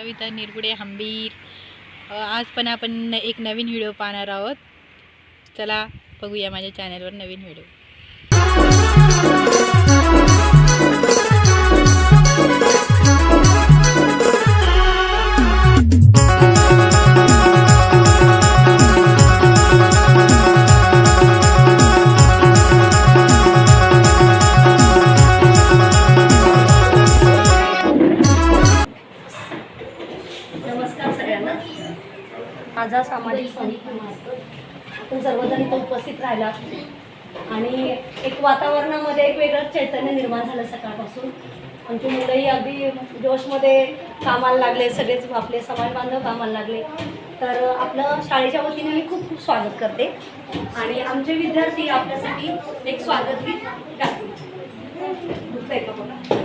कविता निरगुडे हंबीर. आज पण आपण एक नवीन व्हिडिओ पाहणार आहोत. चला बघूया माझ्या चॅनलवर नवीन व्हिडिओ. माझा सामाजिक संस्थेमार्फत आपण सर्वजण इथं उपस्थित राहिला. आणि एक वातावरणामध्ये एक वेगळंच चैतन्य निर्माण झालं सकाळपासून. आमची मुलंही अगदी जोशमध्ये कामाला लागले सगळेच आपले समाज बांधव कामाला लागले. तर आपलं शाळेच्या वतीने मी खूप खूप स्वागत करते. आणि आमचे विद्यार्थी आपल्यासाठी एक स्वागत गीत गाते दुसरं एका बघा.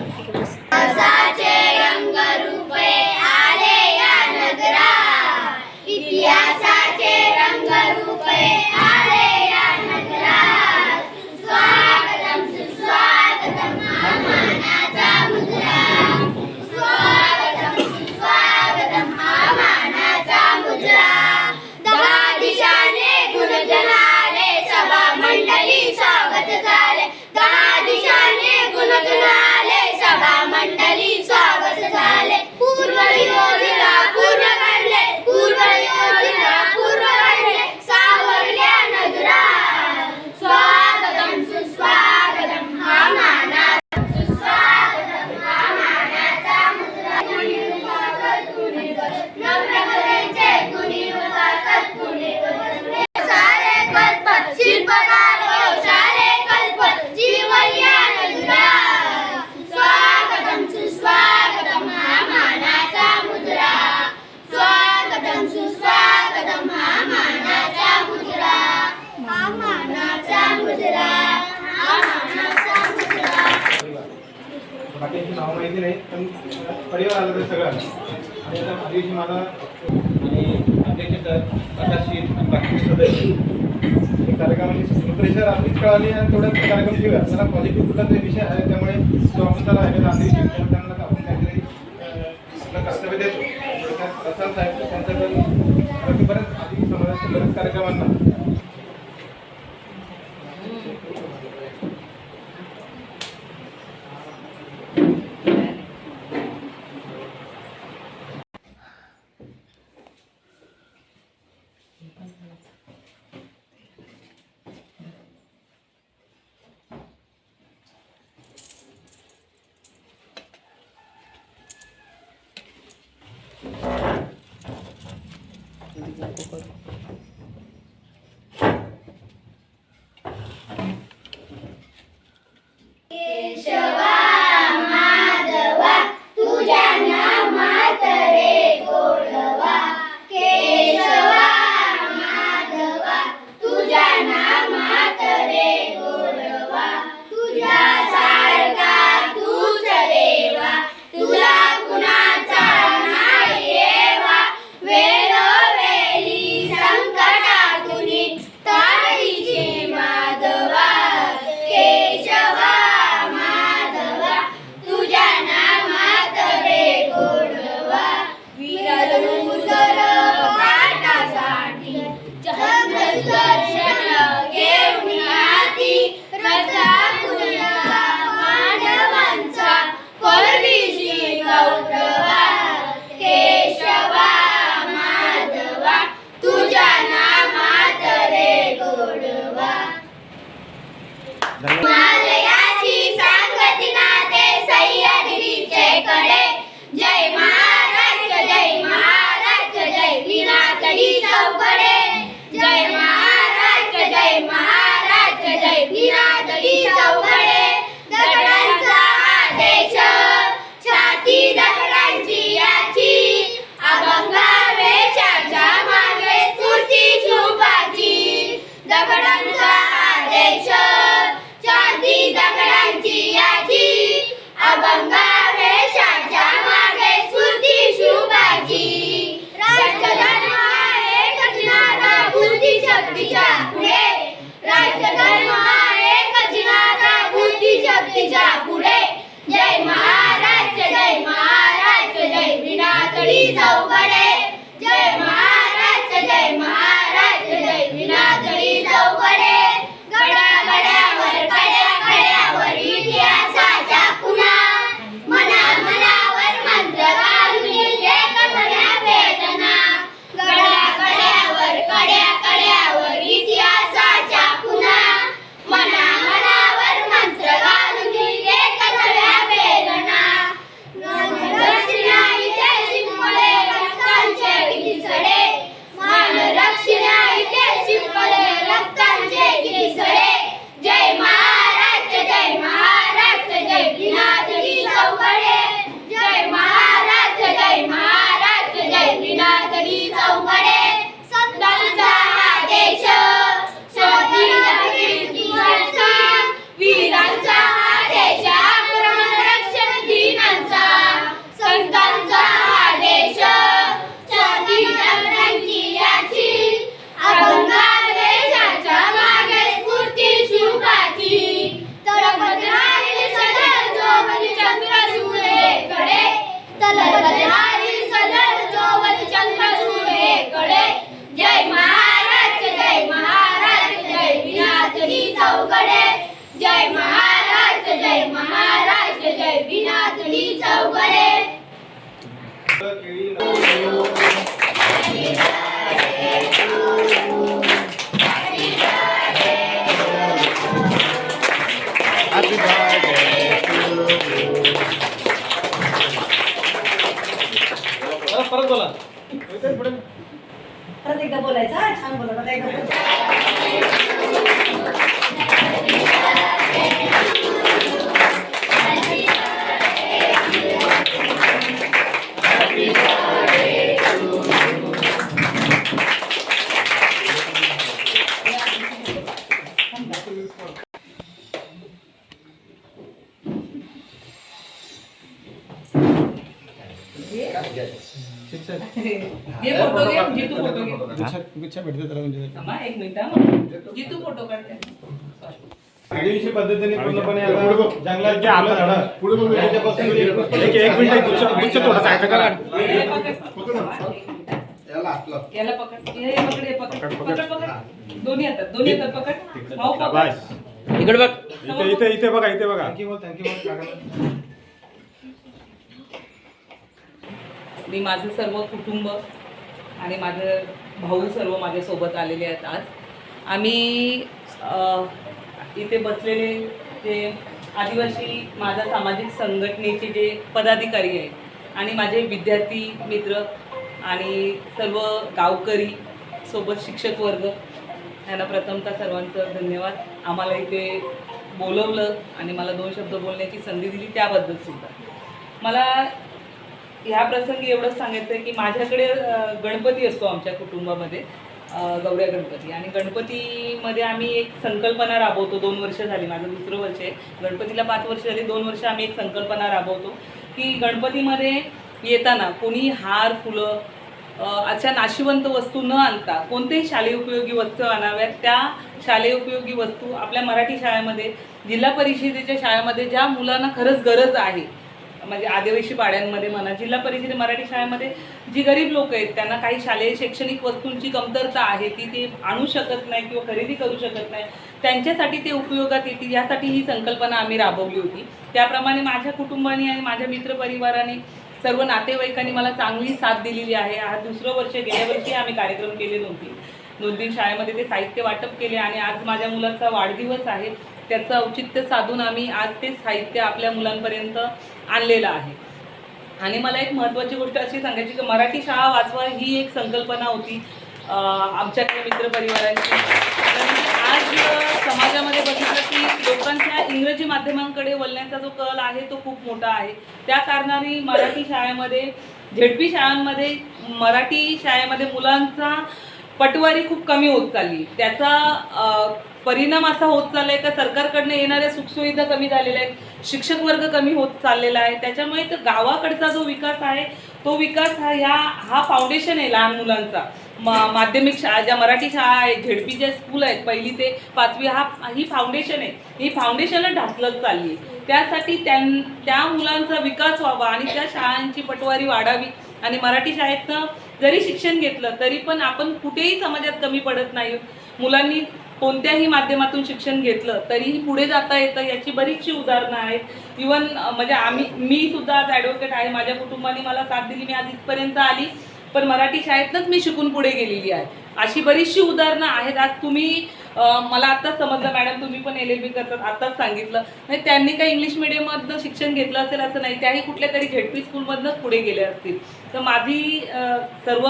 अध्यक्ष बाकी सदस्य. कार्यक्रमाची प्रेशर आधीच कळाली आणि तेवढ्यात कार्यक्रम घेऊया. त्याला पॉझिटिव्ह कुठला तरी विषय आहे त्यामुळे तो आपण त्याला आहे आधी त्यांना आपण काहीतरी कर्तव्य देतो. थोडक्यात प्रसाद साहेब त्यांच्याकडे बरेच आधी समाजाच्या बऱ्याच कार्यक्रमांना. Bibigyan ko ko. एकदा बोलायचं छान बोला एकदा गुच्छा गुच्छा भेटते त्याला म्हणजे थांबा एक मिनिट हा. जितू फोटो काढते. पद्धतीने पूर्णपणे आता जंगलात जे आलं झाडं. पुढे बघूया. त्याच्यापासून ते- एक- एक मिनिट, एक गुच्छ- गुच्छ थोडासा आहे, करा. हे पकड. याला आपलं. याला पकड. हे हे पकड. हे पकड. पकड पकड. दोन्ही हातात दोन्ही हातात पकड. पकड. इकडे बघ. इथे इथे इथे बघा इथे बघा. थँक्यू बोल थँक्यू बोल काकाला. मी माझं सर्व कुटुंब आणि माझं भाऊ सर्व माझ्यासोबत आलेले आहेत आज. आम्ही इथे बसलेले जे आदिवासी माझा सामाजिक संघटनेचे जे पदाधिकारी आहेत आणि माझे विद्यार्थी मित्र आणि सर्व गावकरी सोबत शिक्षक वर्ग यांना प्रथमतः सर्वांचं धन्यवाद. आम्हाला इथे बोलवलं आणि मला दोन शब्द बोलण्याची संधी दिली त्याबद्दल सुद्धा. मला ह्या प्रसंगी एवढंच सांगायचं आहे की माझ्याकडे गणपती असतो आमच्या कुटुंबामध्ये गौऱ्या गणपती. आणि गणपतीमध्ये आम्ही एक संकल्पना राबवतो दोन वर्ष झाली माझं दुसरं वर्ष आहे. गणपतीला पाच वर्ष झाली दोन वर्ष आम्ही एक संकल्पना राबवतो की गणपतीमध्ये येताना कोणी हार फुलं अशा नाशिवंत वस्तू न आणता कोणतेही शालेय उपयोगी वस्तू आणाव्यात त्या शालेय उपयोगी वस्तू आपल्या मराठी शाळेमध्ये जिल्हा परिषदेच्या शाळेमध्ये ज्या मुलांना खरंच गरज आहे म्हणजे आदिवासी पाड्यांमध्ये म्हणा जिल्हा परिषद मराठी शाळेमध्ये जी गरीब लोक आहेत त्यांना काही शालेय शैक्षणिक वस्तूंची कमतरता आहे ती ते आणू शकत नाही किंवा खरेदी करू शकत नाही त्यांच्यासाठी ते उपयोगात येतील यासाठी ही संकल्पना आम्ही राबवली होती. त्याप्रमाणे माझ्या कुटुंबाने आणि माझ्या मित्रपरिवाराने सर्व नातेवाईकांनी मला चांगली साथ दिलेली आहे. हा दुसरं वर्ष गेल्या वर्षी आम्ही कार्यक्रम केले नव्हते. दोन तीन शाळेमध्ये ते साहित्य वाटप केले आणि आज माझ्या मुलाचा वाढदिवस आहे. त्याचं औचित्य साधून आम्ही आज ते साहित्य आपल्या मुलांपर्यंत आणलेलं आहे. आणि मला एक महत्त्वाची गोष्ट अशी सांगायची की मराठी शाळा वाचवा ही एक संकल्पना होती आमच्या आमच्याकडे मित्रपरिवारांची. पण आज समाजामध्ये बघितलं की लोकांच्या इंग्रजी माध्यमांकडे वळण्याचा जो कल आहे तो खूप मोठा आहे. त्या कारणाने मराठी शाळेमध्ये झेडपी शाळांमध्ये मराठी शाळेमध्ये मुलांचा पटवारी खूप कमी होत चालली. त्याचा परिणाम असा होत चाललाय का सरकारकडनं येणाऱ्या सुखसुविधा कमी झालेल्या आहेत शिक्षक वर्ग कमी होत चाललेला आहे. त्याच्यामुळे तर गावाकडचा जो विकास आहे तो विकास हा ह्या हा फाउंडेशन आहे लहान मुलांचा. मा माध्यमिक शाळा ज्या मराठी शाळा आहेत झेडपी ज्या स्कूल आहेत पहिली ते पाचवी हा ही फाउंडेशन आहे. ही फाउंडेशनला ढासलत चालली आहे. त्यासाठी त्यां त्या मुलांचा विकास व्हावा आणि त्या शाळांची पटवारी वाढावी. आणि मराठी शाळेतनं जरी शिक्षण घेतलं तरी पण आपण कुठेही समाजात कमी पडत नाही. मुलांनी कोणत्याही माध्यमातून शिक्षण घेतलं तरीही पुढे जाता येतं याची बरीचशी उदाहरणं आहेत. इवन म्हणजे आम्ही मी सुद्धा आज ॲडव्होकेट आहे. माझ्या कुटुंबाने मला साथ दिली मी आज इथपर्यंत आली. पण मराठी शाळेतनंच मी शिकून पुढे गेलेली आहे. अशी बरीचशी उदाहरणं आहेत. आज तुम्ही मला आत्ताच समजलं मॅडम तुम्ही पण एल एल बी करतात आत्ताच सांगितलं. म्हणजे त्यांनी काही इंग्लिश मिडियममधनं शिक्षण घेतलं असेल असं नाही त्याही कुठल्या तरी झेडपी स्कूलमधनंच पुढे गेले असतील. तर माझी सर्व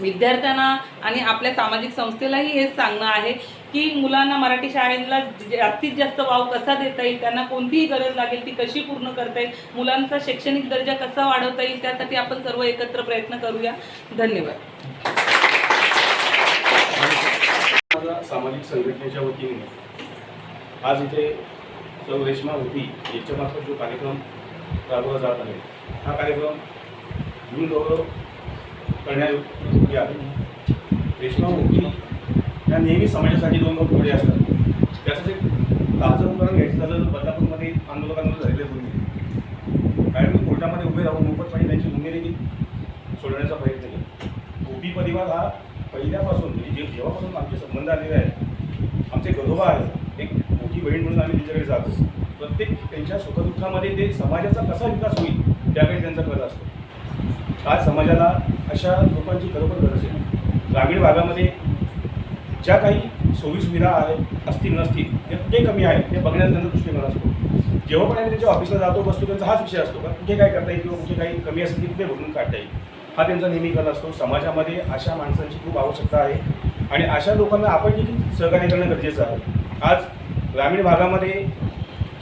विद्यार्थ्यांना आणि आपल्या सामाजिक संस्थेलाही हेच सांगणं आहे की मुलांना मराठी शाळेला जास्तीत जास्त वाव कसा देता येईल त्यांना कोणतीही गरज लागेल ती कशी पूर्ण करता येईल मुलांचा शैक्षणिक दर्जा कसा वाढवता येईल त्यासाठी आपण सर्व एकत्र प्रयत्न करूया. धन्यवाद. माझा सामाजिक संघटनेच्या वतीने आज इथे सौ रेश्मा होती याच्यामार्फत जो कार्यक्रम राबवला जात आहे हा कार्यक्रम गुण गौरव करण्यायोग्य आहे. रेश्मा होती या नेहमी समाजासाठी दोन लोक पुढे असतात. त्याचं एक ताजं उदाहरण घ्यायचं झालं तर बदलापूरमध्ये आंदोलकांमध्ये झालेले होते कारण मी कोर्टामध्ये उभे राहून मोफतपणे त्यांची गुन्हे देखील सोडण्याचा प्रयत्न केला. गोपी परिवार हा पहिल्यापासून म्हणजे जे जेव्हापासून आमचे संबंध आलेले आहेत आमचे गरोबा आहे एक मोठी बहीण म्हणून आम्ही तिच्याकडे जातो. प्रत्येक त्यांच्या सुखदुःखामध्ये ते समाजाचा कसा विकास होईल त्याकडे त्यांचा कल असतो. आज समाजाला अशा लोकांची खरोखर गरज आहे. ग्रामीण भागामध्ये ज्या काही सोयीसुविधा आहेत असतील नसतील ते कुठे कमी आहेत ते बघण्याचा त्यांचा दृष्टिकोन असतो. जेव्हा पण आम्ही त्यांच्या ऑफिसला जातो बसतो त्यांचा हाच विषय असतो का कुठे काय करता येईल किंवा कुठे काही कमी असेल की भरून काढता येईल. हा त्यांचा नेहमी कल असतो. समाजामध्ये अशा माणसांची खूप आवश्यकता आहे. आणि अशा लोकांना आपण देखील सहकार्य करणं गरजेचं आहे. आज ग्रामीण भागामध्ये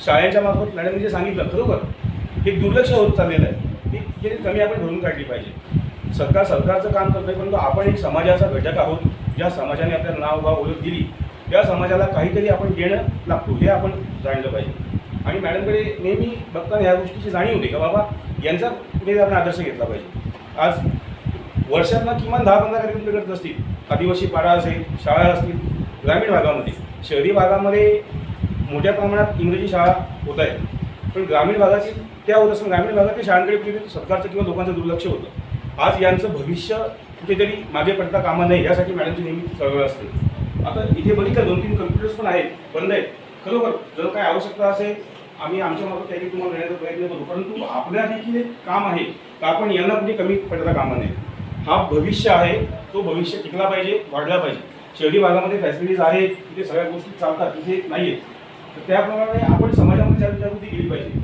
शाळेच्या मार्फत मॅडमने जे सांगितलं खरोखर हे दुर्लक्ष होत चाललेलं आहे. ती कमी आपण भरून काढली पाहिजे. सरकार सरकारचं काम करतोय परंतु आपण एक समाजाचा घटक आहोत. ज्या समाजाने आपल्याला नाव भाव ओळख दिली त्या समाजाला काहीतरी आपण देणं लागतो हे आपण जाणलं पाहिजे. आणि मॅडमकडे नेहमी बघताना ह्या गोष्टीची जाणीव होती का बाबा यांचा कुठे आपण आदर्श घेतला पाहिजे. आज वर्षातला किमान दहा पंधरा कार्यक्रम करत असतील. आदिवासी पाडा असेल शाळा असतील ग्रामीण भागामध्ये. शहरी भागामध्ये मोठ्या प्रमाणात इंग्रजी शाळा होत आहेत. पण ग्रामीण भागाची त्या होत असताना ग्रामीण भागातील शाळांकडे कुठेतरी सरकारचं किंवा लोकांचं दुर्लक्ष होतं. आज यांचं भविष्य कुठेतरी मागे पडता कामा नये यासाठी मॅडमची नेहमी चळवळ असते. आता इथे बघितलं दोन तीन कम्प्युटर्स पण आहेत बंद आहेत. खरोखर जर काय आवश्यकता असेल आम्ही आमच्या मार्फत काही तुम्हाला देण्याचा प्रयत्न करू. परंतु आपल्या देखील एक काम आहे. तर आपण यांना कुठे कमी पडता कामा नये. हा भविष्य आहे तो भविष्य टिकला पाहिजे वाढला पाहिजे. शहरी भागामध्ये फॅसिलिटीज आहेत तिथे सगळ्या गोष्टी चालतात तिथे नाही आहेत तर त्याप्रमाणे आपण समाजामध्ये जनजागृती केली पाहिजे.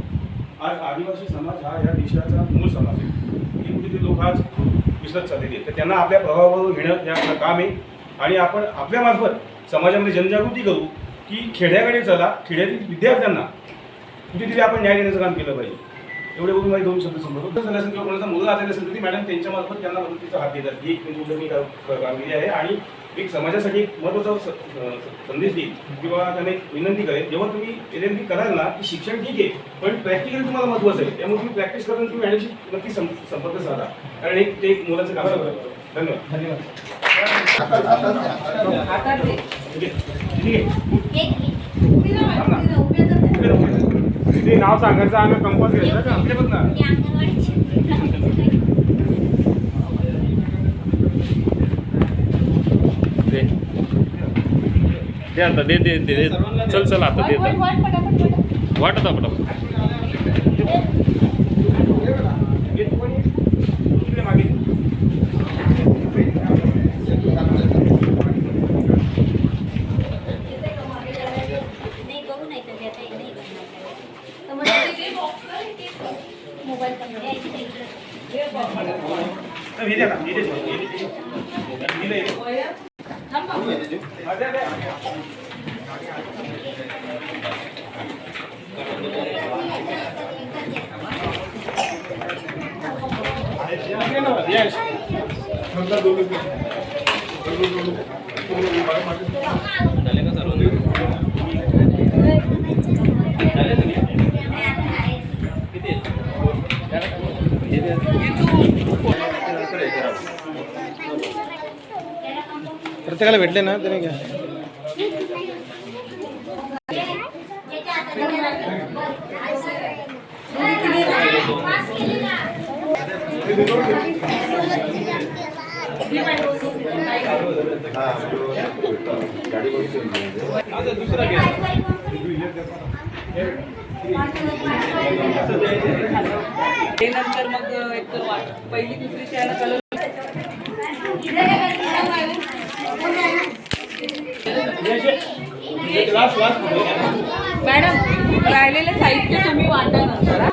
आज आदिवासी समाज हा या देशाचा मूळ समाज आहे. हे कुठेतरी लोक आज विसरत चाललेले आहेत. तर त्यांना आपल्या प्रभावावर घेणं हे आपलं काम आहे. आणि आपण आपल्यामार्फत समाजामध्ये जनजागृती करू की खेड्याकडे चला खेड्यातील विद्यार्थ्यांना कुठेतरी आपण न्याय देण्याचं काम केलं पाहिजे. एवढे बघून माझे दोन शब्द संबंध झालं असेल किंवा कोणाचा मुलगा आलेला असेल तरी मॅडम त्यांच्यामार्फत त्यांना मदतीचा हात देतात. ही एक त्यांची उल्लेखनीय का- कामगिरी आहे. आणि एक समाजासाठी एक महत्त्वाचा स- अं, संदेश देईल किंवा त्यांना एक विनंती करेल जेव्हा तुम्ही एल एम कराल ना की शिक्षण ठीक आहे पण प्रॅक्टिकली तुम्हाला महत्त्वाचं आहे. त्यामुळे तुम्ही प्रॅक्टिस करून तुम्ही मॅडमशी नक्की संपर्क साधा. कारण एक ते एक मुलाचं काम आहे. धन्यवाद. धन्यवाद. ठीक आहे. ते नाव सांगायचं आम्ही कंपास घ्यायचं का दे. दे आता दे दे दे. चल चल आता दे आता. वाट आता पटापट ये तू पण ये. इकडे मागे नाही करू नाही तर देता येईल नाही करणार तर मग मोबाईल पण द्यायची नाही तर हे द्या ना, हे द्या. हे द्या. हे द्या. हा, द्या, द्या. प्रत्येकाला भेटले ना त्याने घ्या आता दुसरा घ्या. ते नंतर मग एक तर वा- पहिली दुसरी कलर. मॅडम राहिलेलं साहित्य तुम्ही वाटा नंतर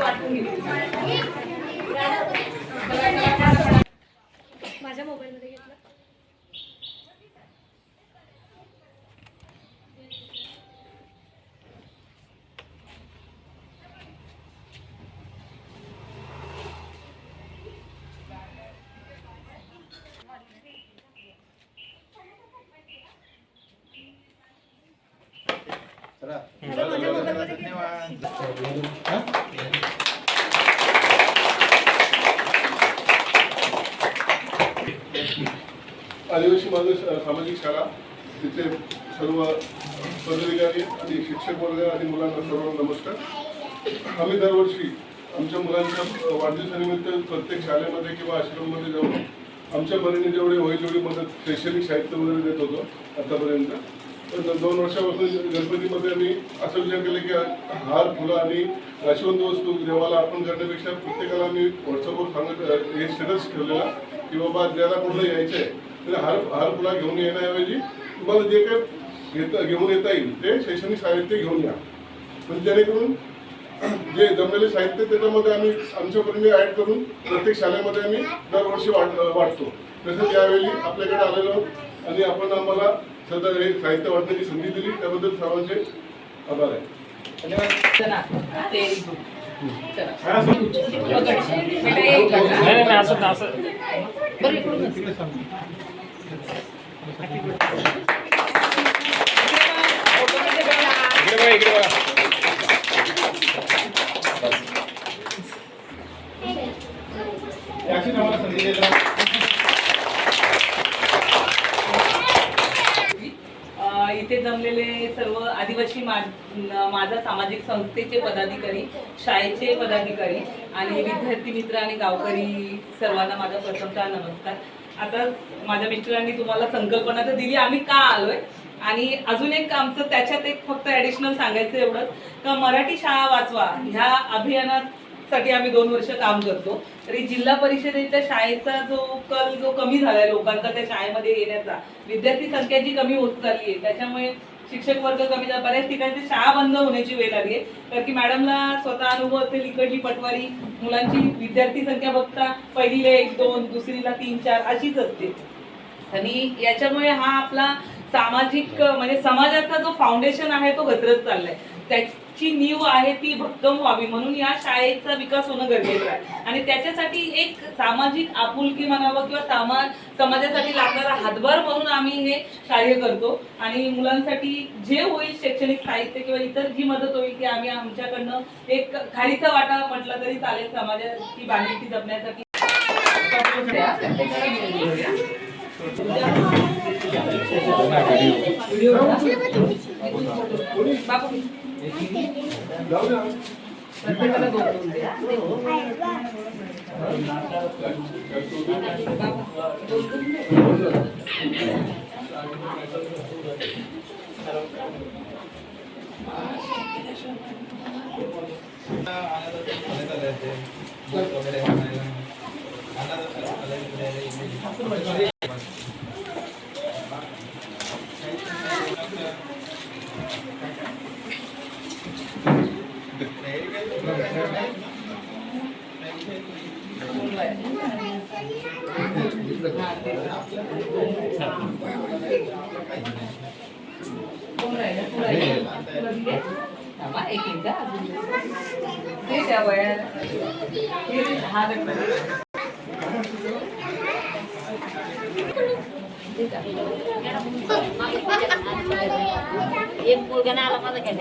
वाटून घ्या. माझ्या मोबाईलमध्ये घेतलं आदिवासी माझं सामाजिक शाळा तिथे सर्व पदाधिकारी आणि शिक्षक वर्ग आणि मुलांना सर्वांना नमस्कार. आम्ही दरवर्षी आमच्या मुलांच्या वाढदिवसानिमित्त प्रत्येक शाळेमध्ये किंवा आश्रममध्ये जाऊन आमच्या परीने जेवढे होईल तेवढी मदत शैक्षणिक साहित्य वगैरे देत होतो आतापर्यंत. तर दोन वर्षापासून गणपतीमध्ये आम्ही असा विचार केला की हार फुलं आणि राशिवंत वस्तू देवाला अर्पण करण्यापेक्षा प्रत्येकाला आम्ही व्हॉट्सअपवर सांगत हे स्टेटस ठेवलेला की बाबा ज्याला कुठलं यायचं आहे त्याला हार हार फुला घेऊन येण्याऐवजी तुम्हाला जे काय घेता घेऊन येता येईल ते शैक्षणिक साहित्य घेऊन या म्हणजे जेणेकरून जे जमलेले साहित्य त्याच्यामध्ये आम्ही आमच्यापर्यंत ॲड करून प्रत्येक शाळेमध्ये आम्ही दरवर्षी वाट वाटतो तसंच यावेळी आपल्याकडे आलेलो आणि आपण आम्हाला सध्या हे साहित्य वाटण्याची संधी दिली त्याबद्दल सर्वांचे आभार आहे चला इथे जमलेले सर्व आदिवासी माझा सामाजिक संस्थेचे पदाधिकारी शाळेचे पदाधिकारी आणि विद्यार्थी मित्र आणि गावकरी सर्वांना माझा प्रथमतः नमस्कार. आता माझ्या मिस्टरांनी तुम्हाला संकल्पना तर दिली आम्ही का आलोय? आणि अजून एक आमचं त्याच्यात एक फक्त ॲडिशनल सांगायचं एवढंच का मराठी शाळा वाचवा. ह्या अभियानासाठी आम्ही दोन वर्ष काम करतो. तरी जिल्हा परिषदेच्या शाळेचा जो कल जो कमी झालाय लोकांचा त्या शाळेमध्ये येण्याचा विद्यार्थी संख्या जी कमी होत चालली आहे त्याच्यामुळे शिक्षक वर्ग कमी झाला बऱ्याच ठिकाणी शाळा बंद होण्याची वेळ आली आहे. कारण की मॅडमला स्वतः अनुभव असेल इकडली पटवारी मुलांची विद्यार्थी संख्या बघता पहिलीला एक दोन दुसरीला तीन चार अशीच असते. आणि याच्यामुळे हा आपला सामाजिक म्हणजे समाजाचा जो फाउंडेशन आहे तो घसरत चाललाय. त्याची नीव आहे ती भक्कम व्हावी म्हणून या शाळेचा विकास होणं गरजेचं आहे. आणि त्याच्यासाठी एक सामाजिक आपुलकी म्हणावं किंवा सामा समाजासाठी लागणारा हातभार म्हणून आम्ही हे कार्य करतो. आणि मुलांसाठी जे होईल शैक्षणिक साहित्य किंवा इतर जी मदत होईल ती आम्ही आमच्याकडनं एक खालीचा वाटा म्हटला तरी चालेल समाजाची बांधिलकी जपण्यासाठी. बापू. ¿Qué es lo que एक मुलगा आला माझा घ्या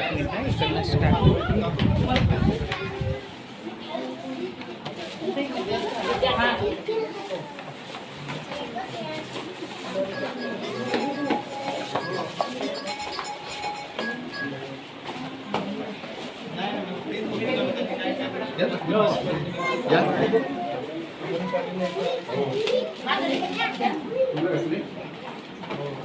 मॅडम, तुला दे. बेटा घे. घे दोन दोन घे.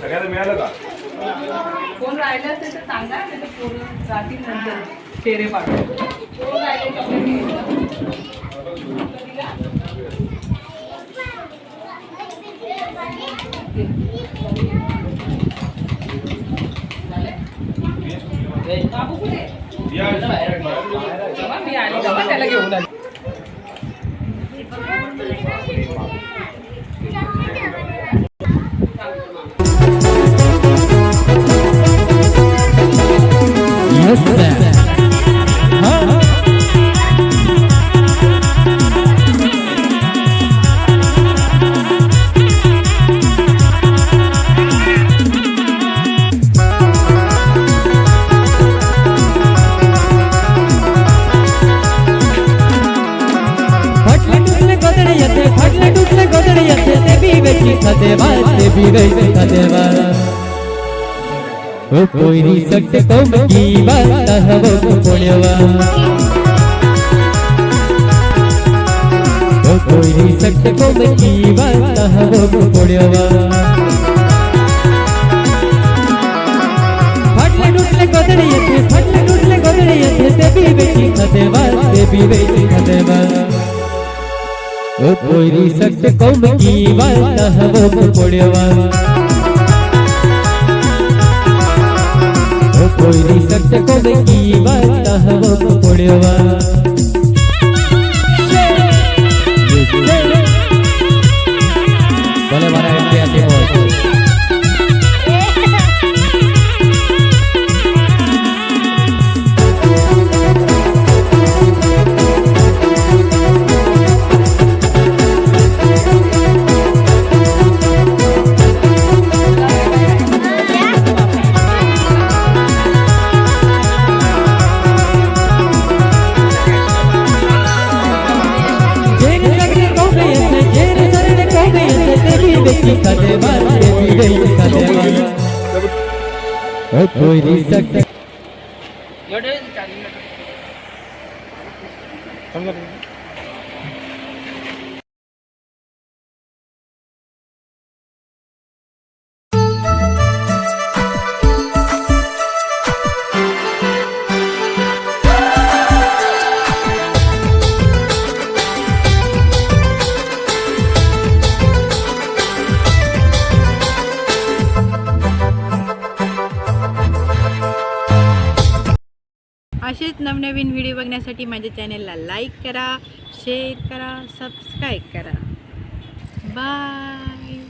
सगळ्याला मिळालं का कोण राहिलं असेल तर सांगा नाही तर कोण जातील नंतर चेहरे पाडून कोण राहिले बाबू वेची खदेवा ते बी वेची खदेवा ओ कोयरी सट कोम की बात हवो पोळ्यवा ओ कोयरी सट कोम की बात हवो पोळ्यवा फाटले टुटले गोदडे येते फाटले टुटले गोदडे येते ते बी वेची खदेवा ते बी वेची खदेवा ओ कोयरी सट कोम की वार्ता हवो पोळ्यवा ओ कोयरी सट कोम की वार्ता हवो पोळ्यवा ते बी बेची खदे मार ते बी बेची खदे मार ओ कोयरी नवनवीन व्हिडिओ बघण्यासाठी माझ्या चॅनेलला लाईक करा शेअर करा सबस्क्राईब करा. बाय.